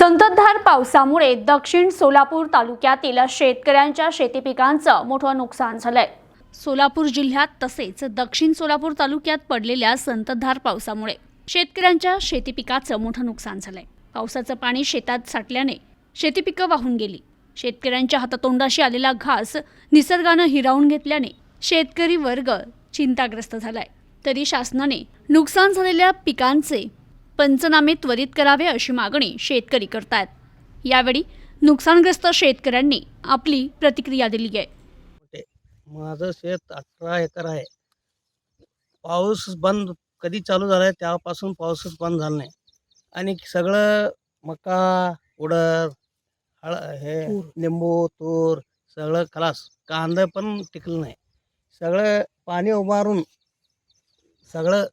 संततधार पावसामुळे दक्षिण सोलापूर तालुक्यातील शेतकऱ्यांच्या शेती पिकांचं मोठं नुकसान झालंय. सोलापूर जिल्ह्यात तसेच दक्षिण सोलापूर तालुक्यात पडलेल्या संततधार पावसामुळे शेतकऱ्यांच्या शेती पिकाचं मोठं नुकसान झालंय. पावसाचं पाणी शेतात साठल्याने शेती पिकं वाहून गेली. शेतकऱ्यांच्या हातातोंडाशी आलेला घास निसर्गानं हिरावून घेतल्याने शेतकरी वर्ग चिंताग्रस्त झालाय. तरी शासनाने नुकसान झालेल्या पिकांचे पंचनामे त्वरित करावे अशी मागणी शेतकरी करतायत. यावेळी नुकसानग्रस्त शेतकऱ्यांनी आपली प्रतिक्रिया दिली आहे. माझं शेत अठरा एकर आहे. पाऊस बंद कधी चालू झाला आहे तेव्हापासून पाऊसच बंद झाला नाही. आणि सगळं मका उडद हळ हे लिंबू तूर सगळं खलास. कांदा पण टिकलं नाही. सगळं पाणी उभारून सगळं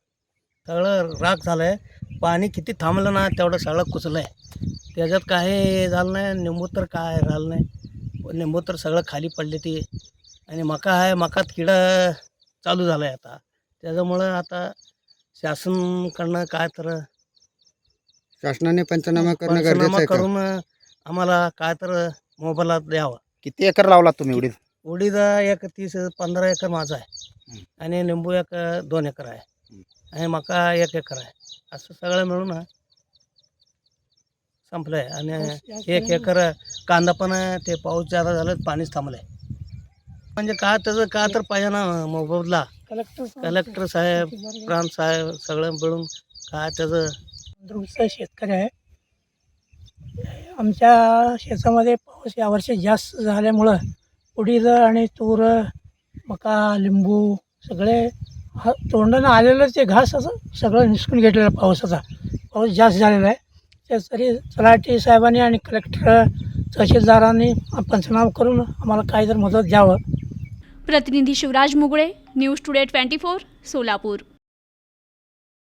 सगळं राख झालं आहे पाणी किती थांबलं ना तेवढं सगळं कुचलं आहे त्याच्यात काही झालं नाही लिंबू तर काय झालं नाही. लिंबू तर सगळं खाली पडले ती. आणि मका आहे मकात किडा चालू झाला आहे आता. त्याच्यामुळं आता शासनकडनं काय तर शासनाने पंचनामा करणं गरजेचं पंचनामा आहे का? करून काय काय तर मोबाईलात द्यावं. किती एकर लावला तुम्ही उडीद? उडीद एक तीस पंधरा एकर माझा आहे. आणि लिंबू एक दोन एकर आहे. आणि मका एक एकर आहे. असं सगळं मिळून संपलं आहे आणि एक एकर कांदा पण आहे ते पाऊस जादा झालं पाणीच थांबलं आहे म्हणजे काय त्याचं काय तर पाहिजे ना मोबदला कलेक्टर साहेब प्रांत साहेब सगळं मिळून काय त्याचं? शेतकरी आहे. आमच्या शेतामध्ये पाऊस यावर्षी जास्त झाल्यामुळं उडीद आणि तूर मका लिंबू सगळे हा तोंडानं आलेलं ते घास असं सगळं निसकून घेतलेलं पावसाचा. पाऊस जास्त झालेला आहे. ते तरी तलाठी साहेबांनी आणि कलेक्टर तहसीलदारांनी पंचनामा करून आम्हाला काही जर मदत द्यावं. प्रतिनिधी Shivraj Mugale news today twenty four Solapur.